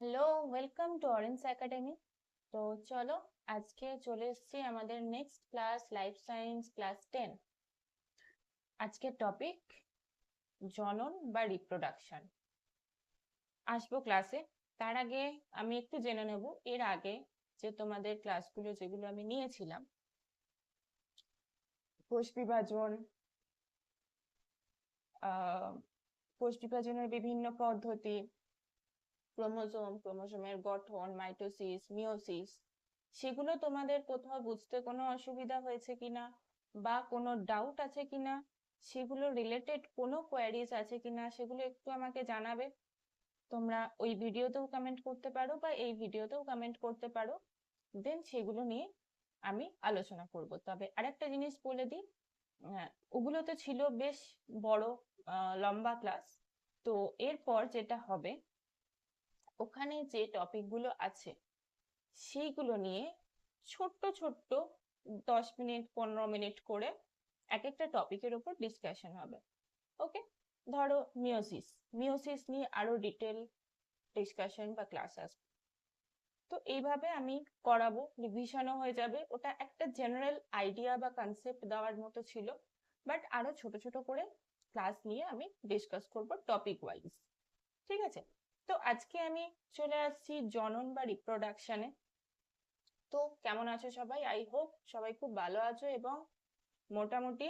Hello welcome to orange academy তো চলো, আজকে চলে এসেছি আমাদের next class life science class ten আজকের টপিক জনন বা রিপ্রোডাকশন আসব ক্লাসে তার আগে আমি একটু জেনে নেব, এর আগে যে তোমাদের ক্লাসগুলো যেগুলো আমি নিয়েছিলাম। কোষ বিভাজন কোষ বিভাজনের বিভিন্ন পদ্ধতি ক্রোমোজোম, ক্রোমোজোমের গঠন, মাইটোসিস মিওসিস সেগুলো তোমাদের কোথাও বুঝতে কোনো অসুবিধা হয়েছে কিনা বা কোনো ডাউট আছে কিনা সেগুলো রিলেটেড কোনো কোয়ারিজ আছে কিনা সেগুলো একটু আমাকে জানাবে। তোমরা ওই ভিডিওতেও কমেন্ট করতে পারো বা এই ভিডিওতেও কমেন্ট করতে পারো। দেন সেগুলো নিয়ে আমি আলোচনা করব। তবে আরেকটা জিনিস বলে দিই ওগুলো তো ছিল বেশ বড় লম্বা ক্লাস তো এরপর যেটা হবে ওখানে যে টপিকগুলো আছে, সেইগুলো নিয়ে ছোট্ট ছোট্ট দশ মিনিট, পনেরো মিনিট করে এক একটা টপিকের উপর ডিসকাশন হবে। ওকে ধরো মিওসিস মিওসিস নিয়ে আরও ডিটেল ডিসকাশন বা ক্লাস আসবে। তো এইভাবে আমি করাবো রিভিশনও হয়ে যাবে। ওটা একটা জেনারেল আইডিয়া বা কনসেপ্ট দেওয়ার মতো ছিল বাট আরও ছোট ছোট করে ক্লাস নিয়ে আমি ডিসকাস করব টপিক ওয়াইজ ঠিক আছে? তো আজকে আমি চলে আসছি জনন বা রিপ্রোডাকশনে তো কেমন আছো সবাই? আই হোপ সবাই খুব ভালো আছো এবং মোটামুটি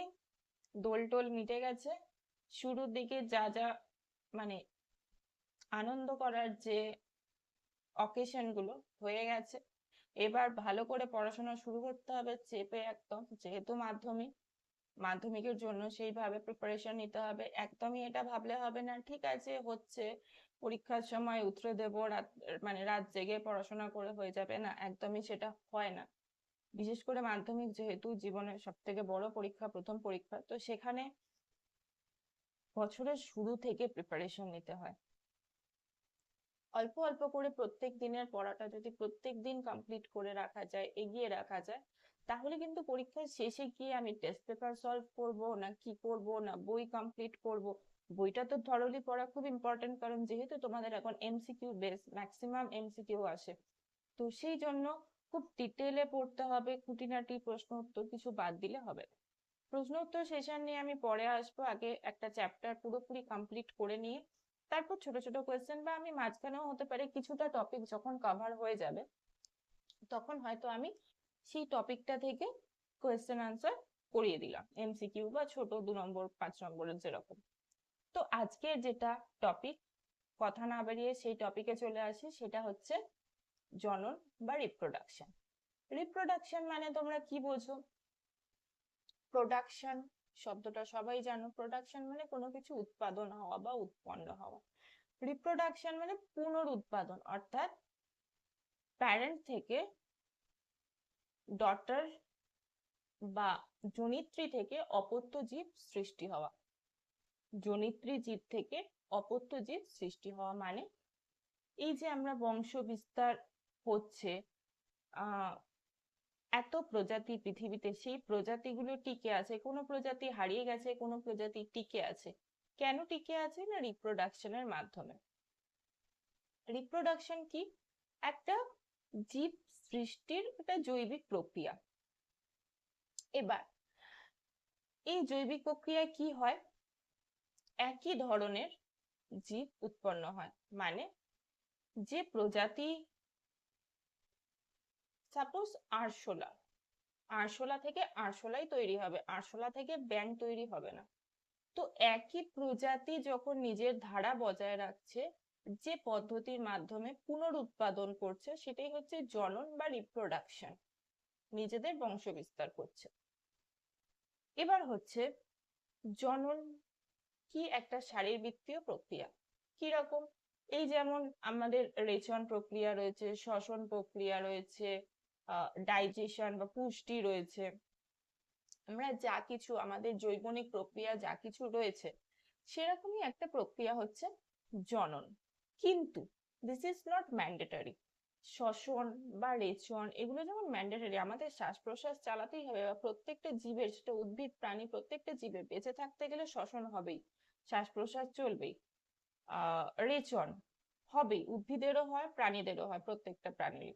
দোল টোল মিটে গেছে। শুরুর দিকে যা যা মানে আনন্দ করার যে অকেশনগুলো হয়ে গেছে। এবার ভালো করে পড়াশোনা শুরু করতে হবে, চেপে একদম। যেহেতু মাধ্যমিক, মাধ্যমিকের জন্য সেইভাবে প্রিপারেশন নিতে হবে। একদমই এটা ভাবলে হবে না, ঠিক আছে, হচ্ছে। পরীক্ষার সময় উতরে দেব, রাত মানে রাত জেগে পড়াশোনা করে হয়ে যাবে না, একদমই সেটা হয় না। বিশেষ করে মাধ্যমিক যেহেতু জীবনের সব থেকে বড় পরীক্ষা, প্রথম পরীক্ষা, তো সেখানে বছরের শুরু থেকে প্রিপারেশন নিতে হয়। অল্প অল্প করে প্রত্যেক দিনের পড়াটা যদি প্রত্যেক দিন কমপ্লিট করে রাখা যায়, এগিয়ে রাখা যায়, তাহলে কিন্তু পরীক্ষার শেষে গিয়ে আমি টেস্ট পেপার সলভ করব না কি করব না বই কমপ্লিট করব বইটা তো থরলি পড়া খুব ইম্পর্টেন্ট কারণ যেহেতু তোমাদের এখন এমসিকিউ বেস ম্যাক্সিমাম এমসিকিউ আসে। তো সেই জন্য খুব ডিটেলে পড়তে হবে, খুঁটিনাটি প্রশ্ন উত্তর কিছু বাদ দিলে হবে প্রশ্ন উত্তর সেশন নিয়ে আমি পরে আসব, আগে একটা চ্যাপ্টার পুরোপুরি কমপ্লিট করে নিয়ে, তারপর ছোট ছোট কোয়েশ্চেন বা আমি মাঝখানেও হতে পারে কিছুটা টপিক যখন কভার হয়ে যাবে, তখন হয়তো আমি সেই টপিকটা থেকে কোয়েশ্চেন আনসার করিয়ে দিলাম। এমসিকিউ বা ছোট দু নম্বর, পাঁচ নম্বরের যেরকম। তো আজকের যেটা টপিক কথা না বেরিয়ে সেই টপিকে চলে আসি, সেটা হচ্ছে জনন বা রিপ্রোডাকশন রিপ্রোডাকশন মানে তোমরা কি বোঝো? প্রোডাকশন শব্দটা সবাই জানো। প্রোডাকশন মানে কোনো কিছু উৎপাদন হওয়া বা উৎপন্ন হওয়া। রিপ্রোডাকশন মানে পুনরুৎপাদন, অর্থাৎ প্যারেন্ট থেকে ডটার বা জনিত্রী থেকে অপত্য জীব সৃষ্টি হওয়া। জনিত্রী জীব থেকে অপত্য জীব সৃষ্টি হওয়া মানে? এই যে আমরা বংশ বিস্তার হচ্ছে এত প্রজাতি পৃথিবীতে, সেই প্রজাতিগুলো টিকে আছে, কোনো প্রজাতি হারিয়ে গেছে, কোনো প্রজাতি টিকে আছে। কেন টিকে আছে? না রিপ্রোডাকশনের মাধ্যমে। রিপ্রোডাকশন কি? একটা জীব সৃষ্টির একটা জৈবিক প্রক্রিয়া। এবার, এই জৈবিক প্রক্রিয়ায় কি হয়? একই ধরনের জীব উৎপন্ন হয়। মানে যে প্রজাতি সাপোজ আরশোলা আরশোলা থেকে আরশোলাই তৈরি হবে, আরশোলা থেকে ব্যাং তৈরি হবে না। তো একই প্রজাতি যখন নিজের ধারা বজায় রাখছে, যে পদ্ধতির মাধ্যমে পুনরুৎপাদন করছে, সেটাই হচ্ছে জনন বা রিপ্রোডাকশন নিজেদের বংশ বিস্তার করছে। এবার হচ্ছে জনন কি একটা শারীরবৃত্তীয় প্রক্রিয়া? কি রকম এই যেমন আমাদের রেচন প্রক্রিয়া রয়েছে, শ্বসন প্রক্রিয়া রয়েছে ডাইজেশন বা পুষ্টি রয়েছে। আমরা যা কিছু, আমাদের জৈবনিক প্রক্রিয়া যা কিছু রয়েছে, সেরকমই একটা প্রক্রিয়া হচ্ছে জনন। কিন্তু দিস ইজ নট ম্যান্ডেটারি শ্বসন বা রেচন, এগুলো যেমন ম্যান্ডেটারি আমাদের শ্বাস প্রশ্বাস চালাতেই হবে বা প্রত্যেকটা জীবের, সেটা উদ্ভিদ, প্রাণী প্রত্যেকটা জীবের বেঁচে থাকতে গেলে শ্বসন হবেই। শ্বাস প্রশ্বাস চলবেই রেচন, হবেই, উদ্ভিদেরও হয়, প্রাণীদেরও হয়, প্রত্যেকটা প্রাণীরই।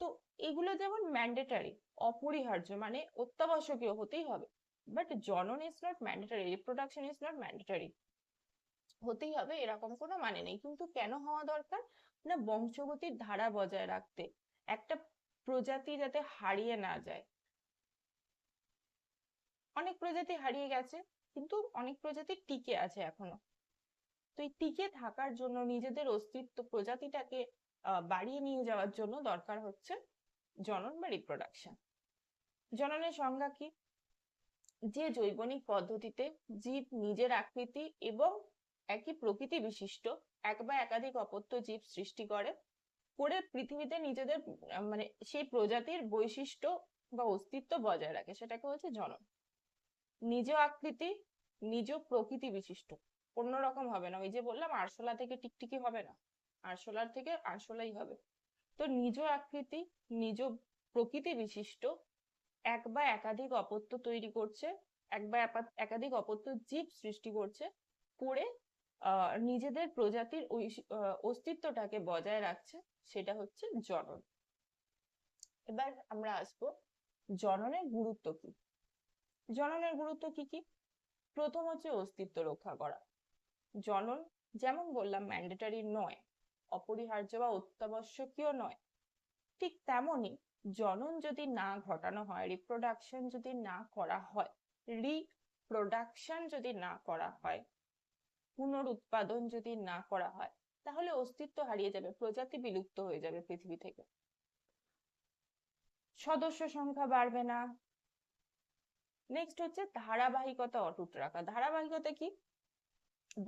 তো এগুলো যেমন ম্যান্ডেটারি অপরিহার্য মানে অত্যাবশ্যকীয় হতেই হবে বাট জনন is not mandatory reproduction is not mandatory হতেই হবে, এরকম কোনো মানে নেই, কিন্তু কেন হওয়া দরকার? না, বংশগতির ধারা বজায় রাখতে, একটা প্রজাতি যাতে হারিয়ে না যায়। অনেক প্রজাতি হারিয়ে গেছে কিন্তু অনেক প্রজাতি টিকে আছে এখনও। তো এই টিকে থাকার জন্য নিজেদের অস্তিত্ব প্রজাতিটাকে বাড়িয়ে নিয়ে যাওয়ার জন্য দরকার হচ্ছে জনন বা রিপ্রোডাকশন জননের সংজ্ঞা কি? যে জৈবনিক পদ্ধতিতে জীব নিজের আকৃতি এবং একই প্রকৃতি বিশিষ্ট, এক বা একাধিক অপত্য জীব সৃষ্টি করে করে পৃথিবীতে নিজেদের মানে সেই প্রজাতির বৈশিষ্ট্য বা অস্তিত্ব বজায় রাখে, সেটাকে হচ্ছে জনন। নিজ আকৃতি নিজ প্রকৃতি বিশিষ্ট। অন্যরকম হবে না। ওই যে বললাম, আরশোলা থেকে টিকটিকি হবে না। আরশোলার থেকে আরশোলাই হবে। তো নিজ আকৃতি, নিজ প্রকৃতি বিশিষ্ট, এক বা একাধিক অপত্য তৈরি করছে, এক বা একাধিক অপত্য জীব সৃষ্টি করছে, করে নিজেদের প্রজাতির অস্তিত্বটাকে বজায় রাখছে, সেটা হচ্ছে জনন। এবার আমরা আসব জননের গুরুত্ব কি। জননের গুরুত্ব কি কি? প্রথম হচ্ছে অস্তিত্ব রক্ষা করা। জনন, যেমন বললাম ম্যান্ডেটারি নয়, অপরিহার্য বা অত্যাবশ্যকীয় নয়। ঠিক তেমনি জনন যদি না ঘটানো হয় রিপ্রোডাকশন যদি না করা হয় রিপ্রোডাকশন যদি না করা হয়, পুনরুৎপাদন যদি না করা হয়, তাহলে অস্তিত্ব হারিয়ে যাবে, প্রজাতি বিলুপ্ত হয়ে যাবে পৃথিবী থেকে। সদস্য সংখ্যা বাড়বে না নেক্সট হচ্ছে ধারাবাহিকতা অটুট রাখা। ধারাবাহিকতা কি?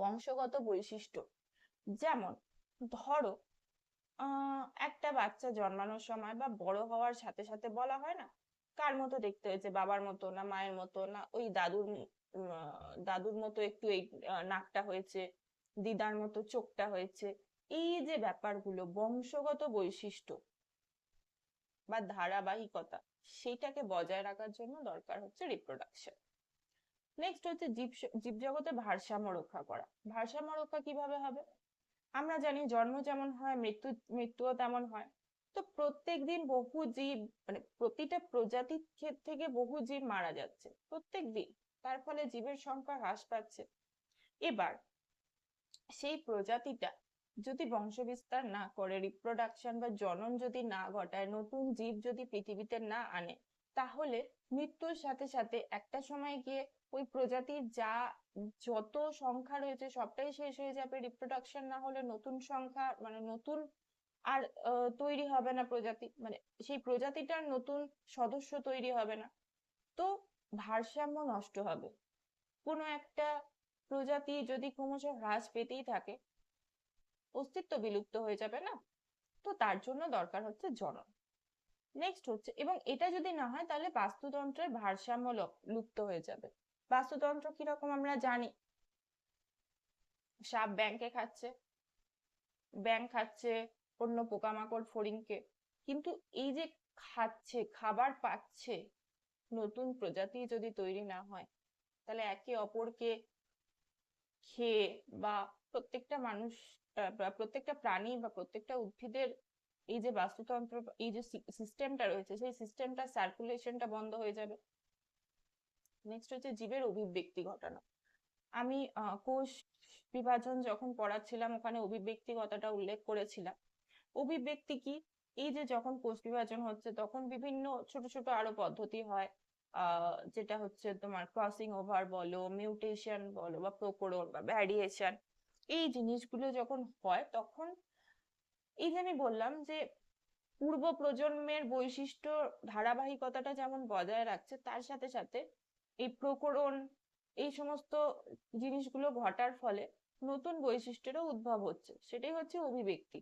বংশগত বৈশিষ্ট্য। যেমন, ধরো একটা বাচ্চা জন্মানোর সময় বা বড় হওয়ার সাথে সাথে বলা হয় না, কার মতো দেখতে হয়েছে? বাবার মতো না মায়ের মতো না ওই দাদুর দাদুর মতো একটু এই নাকটা হয়েছে, দিদার মতো চোখটা হয়েছে। এই যে ব্যাপারগুলো, বংশগত বৈশিষ্ট্য বা ধারাবাহিকতা সেইটাকে বজায় রাখার জন্য দরকার হচ্ছে রিপ্রোডাকশন নেক্সট হচ্ছে জীব জীবজগতে ভারসাম্য রক্ষা করা। ভারসাম্য রক্ষা কীভাবে হবে? আমরা জানি জন্ম যেমন হয়, মৃত্যু, মৃত্যুও তেমন হয়। তো প্রত্যেকদিন বহু জীব মানে প্রতিটা প্রজাতির থেকে বহু জীব মারা যাচ্ছে প্রত্যেক দিন। তার ফলে জীবের সংখ্যা হ্রাস পাচ্ছে। এবার সেই প্রজাতিটা যদি বংশবিস্তার না করে রিপ্রোডাকশন বা জনন যদি না ঘটায়, নতুন জীব যদি পৃথিবীতে না আনে, তাহলে মৃত্যুর সাথে সাথে একটা সময় গিয়ে ওই প্রজাতির যা, যত সংখ্যা রয়েছে সবটাই শেষ হয়ে যাবে। রিপ্রোডাকশন না হলে নতুন সংখ্যা মানে নতুন আর তৈরি হবে না প্রজাতি। মানে সেই প্রজাতিটার নতুন সদস্য তৈরি হবে না। তো ভারসাম্য নষ্ট হবে। কোনো একটা প্রজাতি যদি ক্রমশ হ্রাস পেতেই থাকে অস্তিত্ব বিলুপ্ত হয়ে যাবে না? তো তার জন্য দরকার হচ্ছে জনন। নেক্সট হচ্ছে, এবং এটা যদি না হয় তাহলে বাস্তুতন্ত্রের ভারসাম্য লুপ্ত হয়ে যাবে। বাস্তুতন্ত্র কীরকম আমরা জানি? সাপ ব্যাংকে খাচ্ছে ব্যাং খাচ্ছে, অন্য পোকামাকড় ফড়িংকে। কিন্তু এই যে খাচ্ছে, খাবার পাচ্ছে, নতুন প্রজাতি যদি তৈরি না হয়, তাহলে একে অপরকে খেয়ে বা প্রত্যেকটা মানুষ প্রত্যেকটা প্রাণী বা প্রত্যেকটা উদ্ভিদের এই যে বাস্তুতন্ত্র, এই যে সিস্টেমটা রয়েছে, সেই সিস্টেমটা সার্কুলেশনটা বন্ধ হয়ে যাবে। নেক্সট হচ্ছে জীবের অভিব্যক্তি ঘটানো। আমি কোষ বিভাজন যখন পড়াচ্ছিলাম, ওখানে অভিব্যক্তি কথাটা উল্লেখ করেছিলাম। অভিব্যক্তি কি? এই যে যখন কোষ বিভাজন হচ্ছে, তখন বিভিন্ন ছোট ছোট আরও পদ্ধতি হয়। যেটা হচ্ছে তোমার ক্রসিং ওভার বলো মিউটেশন বলো বা প্রকরণ বা ভ্যারিয়েশন এই জিনিসগুলো যখন হয় তখন এই যে আমি বললাম যে পূর্ব প্রজন্মের বৈশিষ্ট্য ধারাবাহিকতাটা যেমন বজায় রাখছে, তার সাথে সাথে এই প্রকরণ এই সমস্ত জিনিসগুলো ঘটার ফলে নতুন বৈশিষ্ট্যেরও উদ্ভব হচ্ছে। সেটাই হচ্ছে অভিব্যক্তি।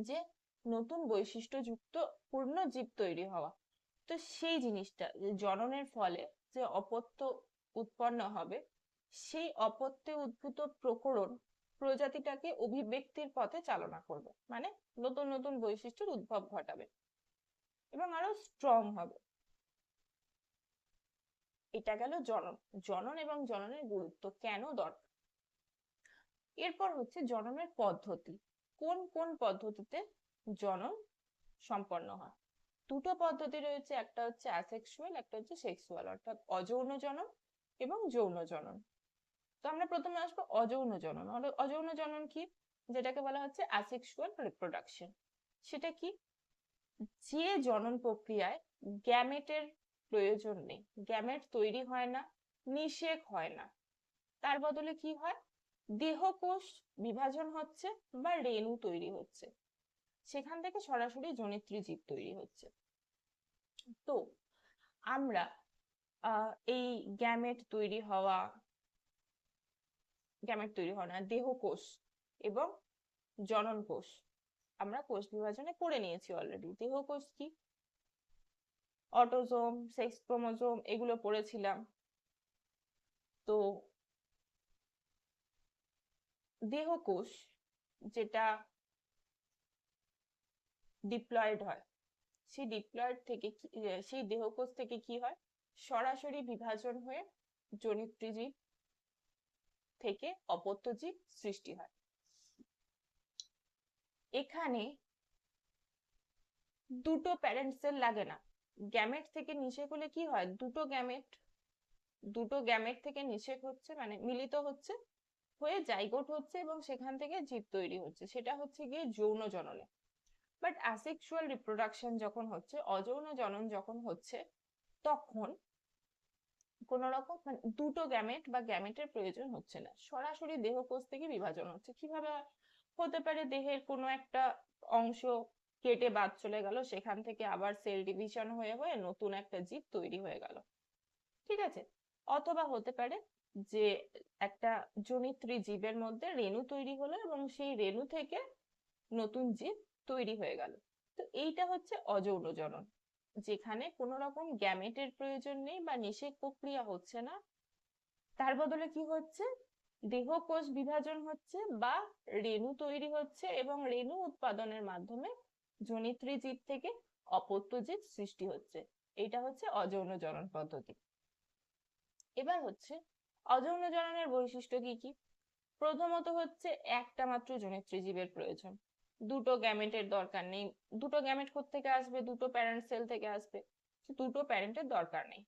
যে নতুন বৈশিষ্ট্যযুক্ত পূর্ণ জীব তৈরি হওয়া। তো সেই জিনিসটা, যে জননের ফলে যে অপত্য উৎপন্ন হবে, সেই অপত্যে উদ্ভূত প্রকরণ প্রজাতিটাকে অভিব্যক্তির পথে চালনা করবে মানে নতুন নতুন বৈশিষ্ট্যের উদ্ভব ঘটাবে এবং আরও স্ট্রং হবে। এটা গেল জনন জনন এবং জননের গুরুত্ব কেন দরকার? এরপর হচ্ছে জননের পদ্ধতি, কোন কোন পদ্ধতিতে জনন সম্পন্ন হয়? দুটো পদ্ধতি রয়েছে, একটা হচ্ছে অ্যাসেক্সুয়াল একটা হচ্ছে সেক্সুয়াল অর্থাৎ অযৌন জনন এবং যৌন জনন তো আমরা প্রথমে আসব অযৌন জনন অযৌন জনন কি? যেটাকে বলা হচ্ছে অ্যাসেক্সুয়াল রিপ্রোডাকশন সেটা কি? যে জনন প্রক্রিয়ায় গ্যামেটের প্রয়োজন নেই। গ্যামেট তৈরি হয় না, নিষেক হয় না। তার বদলে কি হয়? দেহকোষ বিভাজন হচ্ছে বা রেণু তৈরি হচ্ছে। সেখান থেকে সরাসরি জনিত্রী জীব তৈরি হচ্ছে। তো আমরা এই গ্যামেট তৈরি হওয়া গ্যামেট তৈরি হওয়া না দেহকোষ এবং জনন কোষ আমরা কোষ বিভাজনে পড়ে নিয়েছি অলরেডি দেহকোষ কি? অটোজোম সেক্স ক্রোমোজোম এগুলো পড়েছিলাম। তো দেহকোষ যেটা ডিপ্লয়েড হয়। সেই ডিপ্লয়েড থেকে সেই দেহকোষ থেকে কি হয়? সরাসরি বিভাজন হয়ে জনিত্রী জীব থেকে অপত্য জীব সৃষ্টি হয়। এখানে দুটো প্যারেন্ট সেল লাগে না। গ্যামেট থেকে নিষেক হলে কি হয়? দুটো গ্যামেট দুটো গ্যামেট থেকে নিষেক হচ্ছে মানে মিলিত হচ্ছে, হয়ে জাইগোট হচ্ছে এবং সেখান থেকে জীব তৈরি হচ্ছে। সেটা হচ্ছে গিয়ে যৌন জননে বাট অ্যাসেক্সুয়াল রিপ্রোডাকশন যখন হচ্ছে, অযৌন জনন যখন হচ্ছে, তখন কোন রকম মানে দুটো গ্যামেট বা গ্যামেটের প্রয়োজন হচ্ছে না। সরাসরি দেহকোষ থেকে বিভাজন হচ্ছে। কীভাবে হতে পারে দেহের কোনো একটা অংশ কেটে বাদ চলে গেল, সেখান থেকে আবার সেল ডিভিশন হয়ে হয়ে নতুন একটা জীব তৈরি হয়ে গেল। ঠিক আছে? অথবা হতে পারে যে একটা জনিত্রী জীবের মধ্যে রেণু তৈরি হলো এবং সেই রেণু থেকে নতুন জীব তৈরি হয়ে গেল। তো এইটা হচ্ছে অযৌন জনন। যেখানে কোনো রকম গ্যামেটের প্রয়োজন নেই বা নিষেক প্রক্রিয়া হচ্ছে না। তার বদলে কি হচ্ছে? দেহকোষ বিভাজন হচ্ছে বা রেণু তৈরি হচ্ছে এবং রেণু উৎপাদনের মাধ্যমে জনিত্রী জীব থেকে অপত্য জীব সৃষ্টি হচ্ছে। এটা হচ্ছে অযৌন জনন পদ্ধতি। এবার হচ্ছে অযৌন জননের বৈশিষ্ট্য কি কি? প্রথমত হচ্ছে একটা মাত্র জনিত্রী জীবের প্রয়োজন। দুটো গ্যামেটের দরকার নেই। দুটো গ্যামেট থেকে আসবে? দুটো প্যারেন্ট সেল থেকে আসবে। দুটো প্যারেন্টের দরকার নেই।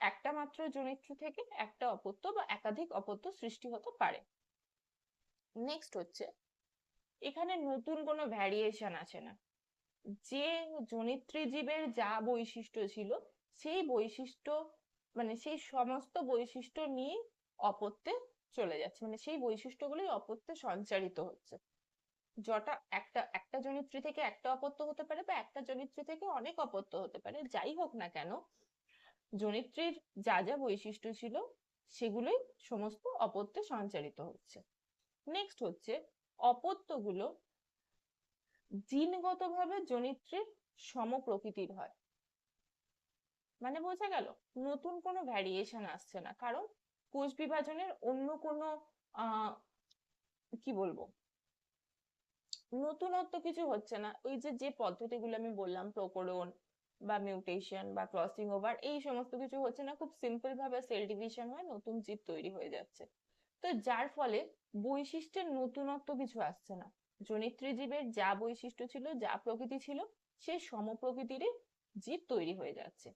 একটা মাত্র জনিত্রী থেকে একটা অপত্য বা একাধিক অপত্য সৃষ্টি হতে পারে। নেক্সট হচ্ছে, এখানে নতুন কোনো ভ্যারিয়েশন আছে না। যে জনিত্রী জীবের যা বৈশিষ্ট্য ছিল, সেই বৈশিষ্ট্য মানে সেই সমস্ত বৈশিষ্ট্য নিয়ে অপত্যে চলে যাচ্ছে। মানে সেই বৈশিষ্ট্যগুলোই অপত্যে সঞ্চারিত হচ্ছে। যটা একটা একটা জনিত্রী থেকে একটা অপত্য হতে পারে বা একটা জনিত্রী থেকে অনেক অপত্য হতে পারে, যাই হোক না কেন, জনিত্রীর যা যা বৈশিষ্ট্য ছিল সেগুলোই সমস্ত অপত্যে সঞ্চারিত হচ্ছে। নেক্সট হচ্ছে, অপত্যগুলো জিনগতভাবে জনিত্রীর সমপ্রকৃতির হয়। মানে বোঝা গেল, নতুন কোনো ভ্যারিয়েশন আসছে না, কারণ কোষ বিভাজনের অন্য কোনো কি বলব? নতুনত্ব কিছু হচ্ছে না। ওই যে যে পদ্ধতিগুলো আমি বললাম, প্রকরণ বা মিউটেশন বা ক্রসিং ওভার এই সমস্ত কিছু হচ্ছে না। খুব সিম্পল ভাবে সেল ডিভিশন হয়ে, নতুন জীব তৈরি হয়ে যাচ্ছে। তো যার ফলে বৈশিষ্ট্যের নতুনত্ব কিছু আসছে না। জনিত্রী জীবের যা বৈশিষ্ট্য ছিল, যা প্রকৃতি ছিল, সে সমপ্রকৃতিরই জীব তৈরি হয়ে যাচ্ছে।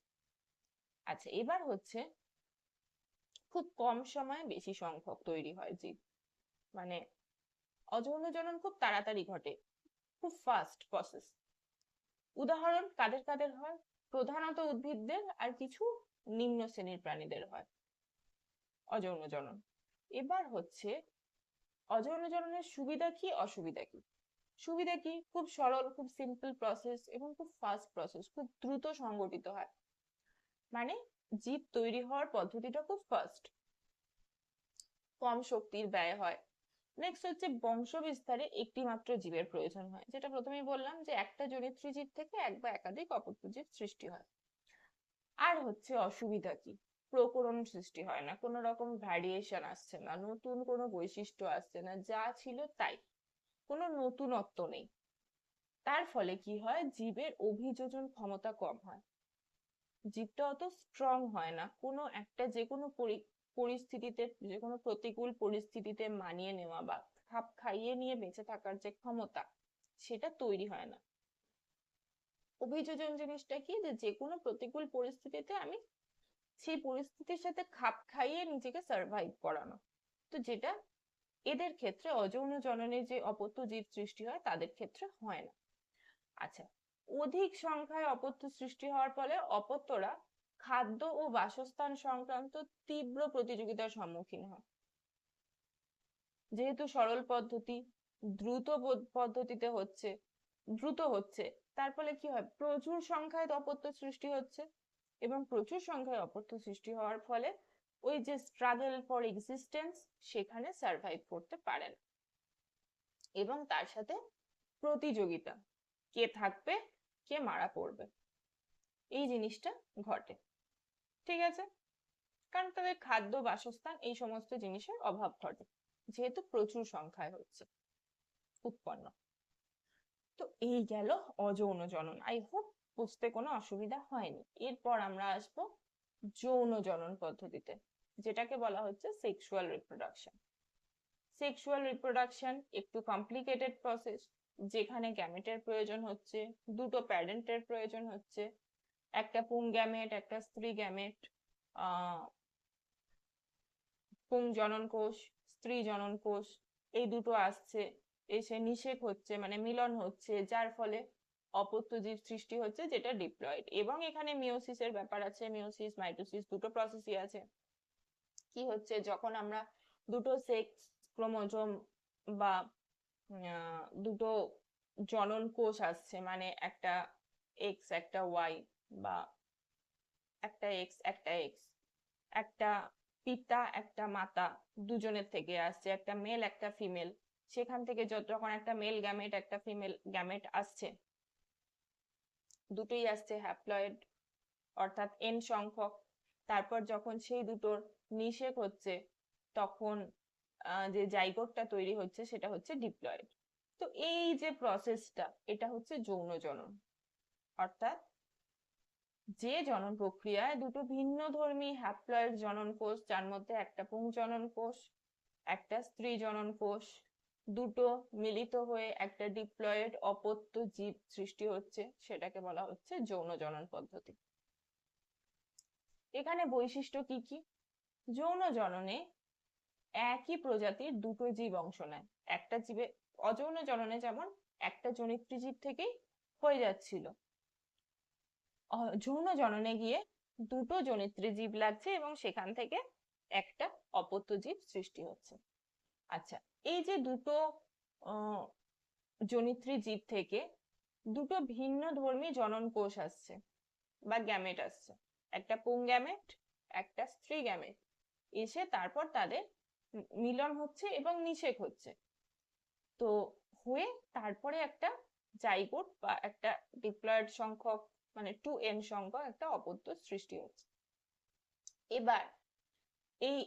আচ্ছা এবার হচ্ছে খুব কম সময়ে বেশি সংখ্যক তৈরি হয় জীব। মানে অযৌন জনন খুব তাড়াতাড়ি ঘটে। খুব ফাস্ট প্রসেস উদাহরণ কাদের কাদের হয়? প্রধানত উদ্ভিদদের আর কিছু নিম্ন শ্রেণির প্রাণীদের হয়। অযৌন জনন। এবার হচ্ছে অযৌন জননের সুবিধা কি, অসুবিধা কি? সুবিধা কি? খুব সরল, খুব সিম্পল প্রসেস এবং খুব ফাস্ট প্রসেস খুব দ্রুত সংগঠিত হয়। মানে জীব তৈরি হওয়ার পদ্ধতিটা খুব ফাস্ট কম শক্তির ব্যয় হয়। নেক্সট হচ্ছে বংশ বিস্তারে একটি মাত্র জীবের প্রয়োজন হয়। যেটা প্রথমেই বললাম যে একটা জনিত্রী জীব থেকে এক বা একাধিক অপত্য জীব সৃষ্টি হয়। আর হচ্ছে অসুবিধা কি? প্রকরণ সৃষ্টি হয় না, কোনো রকম ভ্যারিয়েশন আসছে না, নতুন কোনো বৈশিষ্ট্য আসছে না, যা ছিল তাই। কোনো নতুনত্ব নেই। তার ফলে কি হয়? জীবের অভিযোজন ক্ষমতা কম হয়। জীবটা অত স্ট্রং হয় না, কোনো একটা যে কোনো পরিস্থিতিতে যে কোনো প্রতিকূল পরিস্থিতিতে মানিয়ে নেওয়া বা খাপ খাইয়ে নিয়ে বেঁচে থাকার যে ক্ষমতা, সেটা তৈরি হয় না। অভিযোজন জিনিসটা কি? যে যে কোনো প্রতিকূল পরিস্থিতিতে আমি সেই পরিস্থিতির সাথে খাপ খাইয়ে নিজেকে সার্ভাইভ করানো। তো যেটা এদের ক্ষেত্রে, অযৌন জননে যে অপত্য জীব সৃষ্টি হয়, তাদের ক্ষেত্রে হয় না। আচ্ছা অধিক সংখ্যায় অপত্য সৃষ্টি হওয়ার ফলে অপত্যরা খাদ্য ও বাসস্থান সংক্রান্ত তীব্র প্রতিযোগিতার সম্মুখীন হয়। যেহেতু সরল পদ্ধতি দ্রুত পদ্ধতিতে হচ্ছে, দ্রুত হচ্ছে, তার ফলে কি হয়? প্রচুর সংখ্যায় অপত্য সৃষ্টি হচ্ছে এবং প্রচুর সংখ্যায় অপত্য সৃষ্টি হওয়ার ফলে ওই যে স্ট্রাগল ফর এক্সিস্টেন্স সেখানে সার্ভাইভ করতে পারে না। এবং তার সাথে প্রতিযোগিতা, কে থাকবে, কে মারা পড়বে, এই জিনিসটা ঘটে। ঠিক আছে? কারণ তাদের খাদ্য, বাসস্থান এই সমস্ত জিনিসের অভাব ঘটে। যেহেতু প্রচুর সংখ্যায় হচ্ছে, উৎপন্ন। তো এই গেল অযৌন জনন। আই হোপ বুঝতে কোনো অসুবিধা হয়নি। এরপর আমরা আসব যৌন জনন পদ্ধতিতে, যেটাকে বলা হচ্ছে সেক্সুয়াল রিপ্রোডাকশন সেক্সুয়াল রিপ্রোডাকশন একটু কমপ্লিকেটেড প্রসেস যেখানে গ্যামেটের প্রয়োজন হচ্ছে, দুটো প্যারেন্টের প্রয়োজন হচ্ছে একটা পুং গ্যামেট, একটা স্ত্রী গ্যামেট পুং জনন কোষ, স্ত্রী জনন কোষ, এই দুটো আসছে। এসে নিষেক হচ্ছে মানে মিলন হচ্ছে, যার ফলে অপত্য জীব সৃষ্টি হচ্ছে, যেটা ডিপ্লয়েড। এবং এখানে মিওসিসের ব্যাপার আছে মিওসিস মাইটোসিস, দুটো প্রসেসই আছে। কি হচ্ছে, যখন আমরা দুটো সেক্স ক্রোমোজোম বা দুটো জনন কোষ আসছে মানে একটা এক্স, একটা ওয়াই বা একটা এক্স একটা এক্স, একটা পিতা, একটা মাতা দুজনের থেকে আসছে, একটা মেল, একটা ফিমেল। সেখান থেকে যখন একটা মেল গ্যামেট, একটা ফিমেল গ্যামেট আসছে। দুটোই আসছে হ্যাপ্লয়েড, অর্থাৎ এন সংখ্যক। তারপর যখন সেই দুটোর নিষেক হচ্ছে, তখন যে জাইগোটটা তৈরি হচ্ছে, সেটা হচ্ছে ডিপ্লয়েড। তো এই যে প্রসেসটা এটা হচ্ছে যৌন জনন অর্থাৎ যে জনন প্রক্রিয়ায় দুটো ভিন্ন ধর্মী হ্যাপ্লয়েড জনন কোষ, যার মধ্যে একটা পুং জনন কোষ, একটা স্ত্রী জনন কোষ, দুটো মিলিত হয়ে একটা ডিপ্লয়েড অপত্য জীব সৃষ্টি হচ্ছে, সেটাকে বলা হচ্ছে যৌন জনন পদ্ধতি। এখানে বৈশিষ্ট্য কি কি? যৌন জননে একই প্রজাতির দুটো জীব অংশ নেয়। একটা জীবে অযৌন জননে যেমন একটা জনিত্রী জীব থেকেই হয়ে যাচ্ছিল। যৌন জননে গিয়ে দুটো জনিত্রী জীব লাগছে এবং সেখান থেকে একটা অপত্য জীব সৃষ্টি হচ্ছে। আচ্ছা এই যে দুটো জনিত্রী জীব থেকে দুটো ভিন্ন ধর্মী জনন কোষ আসছে বা গ্যামেট আসছে। একটা পুং গ্যামেট, একটা স্ত্রী গ্যামেট। এসে তারপর তাদের মিলন হচ্ছে এবং নিষেক হচ্ছে। তো হয়ে তারপরে একটা জাইগোট বা একটা ডিপ্লয়েড সংখ্যক মানে টু এন সংখ্যক একটা অপত্য সৃষ্টি হচ্ছে। এবার এই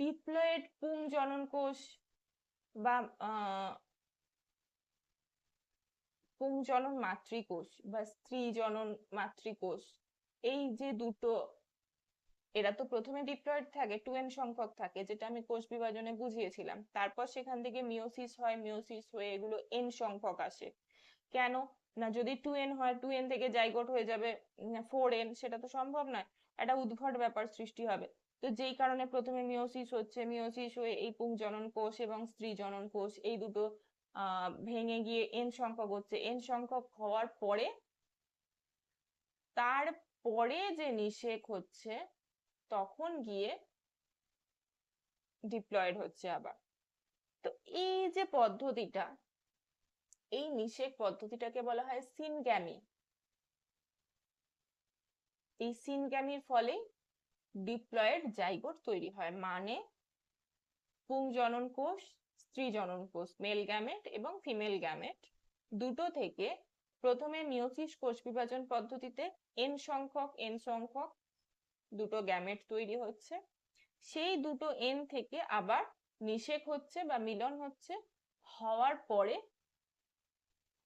ডিপ্লয়েড পুং জনন কোষ বা পুং জনন মাতৃকোষ বা স্ত্রী জনন মাতৃকোষ, এই যে দুটো, এরা তো প্রথমে ডিপ্লয়েড থাকে টু এন সংখ্যক থাকে, যেটা আমি কোষ বিভাজনে বুঝিয়েছিলাম। তারপর সেখান থেকে মিওসিস হয় মিওসিস হয়ে এগুলো এন সংখ্যক আসে। কেন? না, যদি টু এন হয় টু এন থেকে জাইগোট হয়ে যাবে ফোর এন সেটা তো সম্ভব নয়। একটা উদ্ভট ব্যাপার সৃষ্টি হবে। তো যেই কারণে প্রথমে মিওসিস হচ্ছে মিওসিস হয়ে এই পুং জনন কোষ এবং স্ত্রী জনন কোষ, এই দুটো ভেঙে গিয়ে এন সংখ্যক হচ্ছে। এন সংখ্যক হওয়ার পরে তারপরে যে নিষেক হচ্ছে, তখন গিয়ে ডিপ্লয়েড হচ্ছে আবার। তো এই যে পদ্ধতিটা এই নিষেক পদ্ধতিটাকে বলা হয় সিনগ্যামি। এই সিনগ্যামির ফলে ডিপ্লয়েড জাইগোট তৈরি হয় মানে পুং জনন কোষ স্ত্রী জনন কোষ মেল গ্যামেট এবং ফিমেল গ্যামেট। দুটো থেকে প্রথমে মিওসিস কোষ বিভাজন পদ্ধতিতে এন সংখ্যক এন সংখ্যক দুটো গ্যামেট তৈরি হচ্ছে। সেই দুটো এন থেকে আবার নিষেক হচ্ছে বা মিলন হচ্ছে, হওয়ার পরে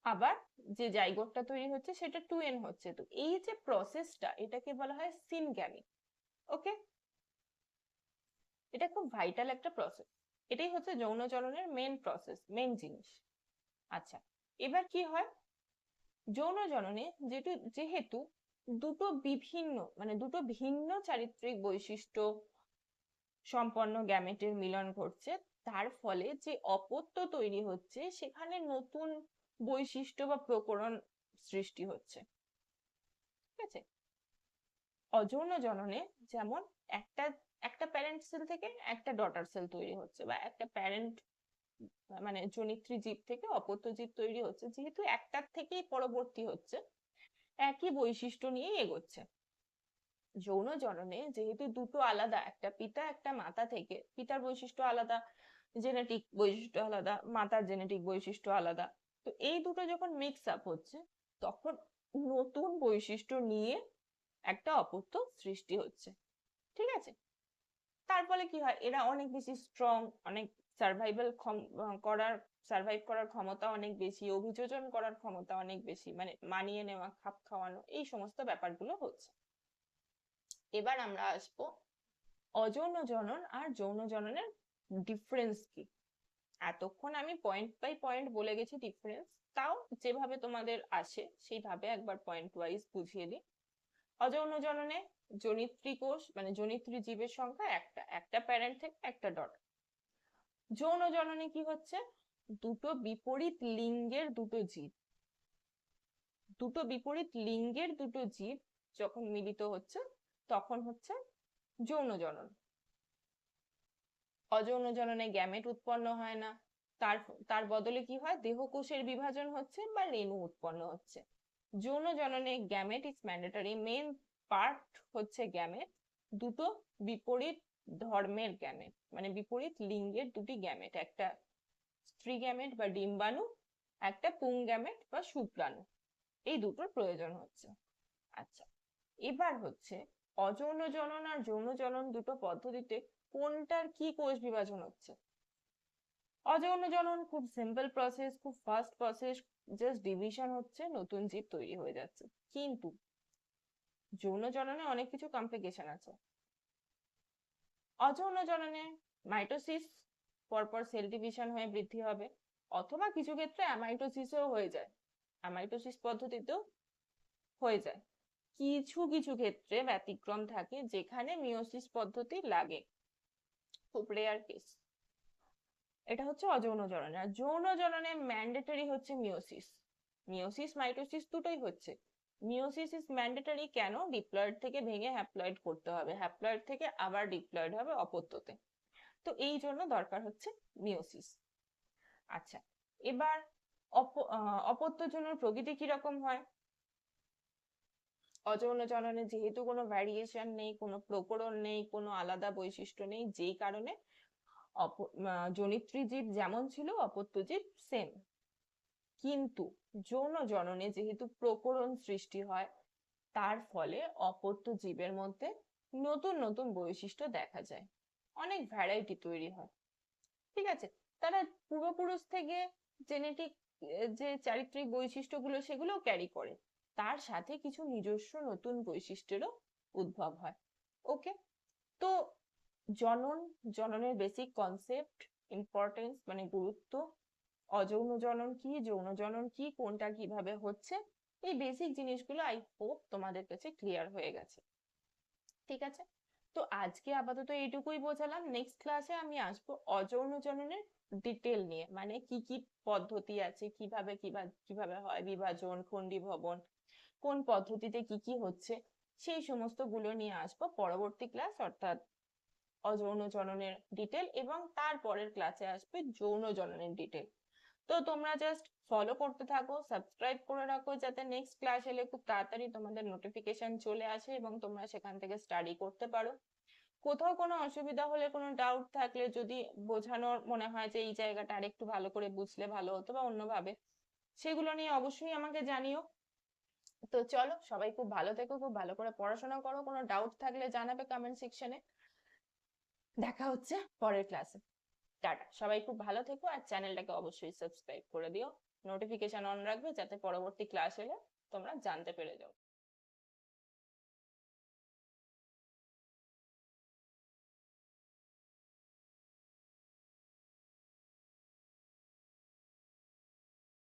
আবার যে জাইগোটটা তৈরি হচ্ছে সেটা টু এন হচ্ছে। তো এই যে প্রসেসটা এটাকে বলা হয় সিনগ্যামি ওকে এটা খুব ভাইটাল একটা প্রসেস এটাই হচ্ছে যৌনচরণের মেন প্রসেস মেন জিনিস। আচ্ছা এবার কি হয়? যৌন জননে যেটু, যেহেতু দুটো বিভিন্ন মানে দুটো ভিন্ন চারিত্রিক বৈশিষ্ট্য সম্পন্ন গ্যামেটের মিলন ঘটছে, তার ফলে যে অপত্য তৈরি হচ্ছে, সেখানে নতুন বৈশিষ্ট্য বা প্রকরণ সৃষ্টি হচ্ছে। ঠিক আছে? অযৌন জননে যেমন একটা একটা প্যারেন্ট সেল থেকে একটা ডটার সেল তৈরি হচ্ছে বা একটা প্যারেন্ট মানে জনিত্রী জীব থেকে অপত্য জীব তৈরি হচ্ছে, যেহেতু একটার থেকেই পরবর্তী হচ্ছে, একই বৈশিষ্ট্য নিয়েই এগোচ্ছে। যৌন জননে যেহেতু দুটো আলাদা, একটা পিতা, একটা মাতা থেকে, পিতার বৈশিষ্ট্য আলাদা জেনেটিক বৈশিষ্ট্য আলাদা, মাতার জেনেটিক বৈশিষ্ট্য আলাদা তো এই দুটো যখন মিক্স আপ হচ্ছে, তখন নতুন বৈশিষ্ট্য নিয়ে একটা অপত্য সৃষ্টি হচ্ছে। ঠিক আছে? তার ফলে কি হয়? এরা অনেক বেশি স্ট্রং অনেক সার্ভাইভাল করার সার্ভাইভ করার ক্ষমতা অনেক বেশি, অভিযোজন করার ক্ষমতা অনেক বেশি মানে মানিয়ে নেওয়া, খাপ খাওয়ানো, এই সমস্ত ব্যাপারগুলো হচ্ছে। এবার আমরা আসব অযৌন জনন আর যৌন জননের ডিফারেন্স কি? এতক্ষণ আমি পয়েন্ট বাই পয়েন্ট বলে গেছি ডিফারেন্স তাও যেভাবে তোমাদের আসে সেইভাবে একবার পয়েন্ট ওয়াইজ বুঝিয়ে দিই। অযৌন জননে জনিত্রী কোষ মানে জনিত্রী জীবের সংখ্যা একটা একটা প্যারেন্ট থেকে একটা ডট যৌন জননে কি হচ্ছে? দুটো বিপরীত লিঙ্গের দুটো জীব। দুটো বিপরীত লিঙ্গের দুটো জীব যখন মিলিত হচ্ছে, তখন হচ্ছে যৌন জনন। অযৌন জননে গ্যামেট উৎপন্ন হয় না। তার তার বদলে কি হয়? দেহকোষের বিভাজন হচ্ছে বা রেণু উৎপন্ন হচ্ছে। যৌন জননে gamete is mandatory main part হচ্ছে গ্যামেট। দুটো বিপরীত ধর্মের গ্যামেট মানে বিপরীত লিঙ্গের দুটি গ্যামেট, একটা স্ত্রী গ্যামেট বা ডিম্বাণু, একটা পুং গ্যামেট বা শুক্রাণু। এই দুটোর প্রয়োজন হচ্ছে। আচ্ছা এবার হচ্ছে অযৌন জনন আর যৌন জনন দুটো পদ্ধতিতে কোনটার কি কোষ বিভাজন হচ্ছে? অযৌন জনন, খুব সিম্পল প্রসেস খুব ফাস্ট প্রসেস জাস্ট ডিভিশন হচ্ছে, নতুন জীব তৈরি হয়ে যাচ্ছে। কিন্তু যৌন জননে অনেক কিছু কমপ্লিকেশন আছে। অযৌন জননে মাইটোসিস পরপর সেল ডিভিশন হয়ে বৃদ্ধি হবে, অথবা কিছু ক্ষেত্রে অ্যামাইটোসিসও হয়ে যায়। অ্যামাইটোসিস পদ্ধতিতেও হয়ে যায়। কিছু কিছু ক্ষেত্রে ব্যতিক্রম থাকে যেখানে মিওসিস পদ্ধতি লাগে। খুব রেয়ার কেস এটা হচ্ছে অযৌন জননে। আর যৌন জননে ম্যান্ডেটরি হচ্ছে মিওসিস মিওসিস মাইটোসিস দুটোই হচ্ছে। মিওসিস ইজ ম্যান্ডেটরি কেন? ডিপ্লয়েড থেকে ভেঙে হ্যাপ্লয়েড করতে হবে। হ্যাপ্লয়েড থেকে আবার ডিপ্লয়েড হবে অপত্যতে। তো এই জন্য দরকার হচ্ছে মিওসিস আচ্ছা এবার অপ অপত্য জন্যর প্রকৃতি কীরকম হয়? অযৌন জননে যেহেতু কোনো ভ্যারিয়েশন নেই, কোনো প্রকরণ নেই, কোনো আলাদা বৈশিষ্ট্য নেই, যেই কারণে জনিত্রী জীব যেমন ছিল অপত্য জীব সেম কিন্তু যৌন জননে যেহেতু প্রকরণ সৃষ্টি হয়, তার ফলে অপত্য জীবের মধ্যে নতুন নতুন বৈশিষ্ট্য দেখা যায়। অনেক ভ্যারাইটি তৈরি হয়। ঠিক আছে? তারা পূর্বপুরুষ থেকে জেনেটিক যে চারিত্রিক বৈশিষ্ট্যগুলো সেগুলোও ক্যারি করে। তার সাথে কিছু নিজস্ব নতুন বৈশিষ্ট্যেরও উদ্ভব হয়। ওকে তো জনন, জননের বেসিক কনসেপ্ট ইম্পর্টেন্স মানে গুরুত্ব, অযৌন জনন কি, যৌন জনন কি, কোনটা কীভাবে হচ্ছে, এই বেসিক জিনিসগুলো আই হোপ তোমাদের কাছে ক্লিয়ার হয়ে গেছে। ঠিক আছে? তো আজকে আপাতত এইটুকুই বোঝালাম। নেক্সট ক্লাসে আমি আসব অযৌন জননের ডিটেল নিয়ে মানে কি কি পদ্ধতি আছে, কীভাবে কীভাবে হয়, বিভাজন, খণ্ডীভবন কোন পদ্ধতিতে কি কি হচ্ছে, সেই সমস্তগুলো নিয়ে আসব পরবর্তী ক্লাস অর্থাৎ অযৌন জননের ডিটেল এবং তারপরের ক্লাসে আসবে যৌন জননের ডিটেল তো তোমরা জাস্ট ফলো করতে থাকো সাবস্ক্রাইব করে রাখো যাতে নেক্সট ক্লাস এলে খুব তাড়াতাড়ি তোমাদের নোটিফিকেশন চলে আসে এবং তোমরা সেখান থেকে স্টাডি করতে পারো। কোথাও কোনো অসুবিধা হলে, কোনো ডাউট থাকলে, যদি বোঝানোর মনে হয় যে এই জায়গাটা আরেকটু ভালো করে বুঝলে ভালো হতো বা অন্যভাবে, সেগুলো নিয়ে অবশ্যই আমাকে জানিও। তো চলো, সবাই খুব ভালো থেকো, খুব ভালো করে পড়াশোনা করো। কোনো ডাউট থাকলে জানাবে কমেন্ট সেকশনে দেখা হচ্ছে পরের ক্লাসে টাটা। সবাই খুব ভালো থেকো আর চ্যানেলটাকে অবশ্যই সাবস্ক্রাইব করে দিও। নোটিফিকেশন অন রাখবে যাতে পরবর্তী ক্লাস এলে তোমরা জানতে পেরে যাও।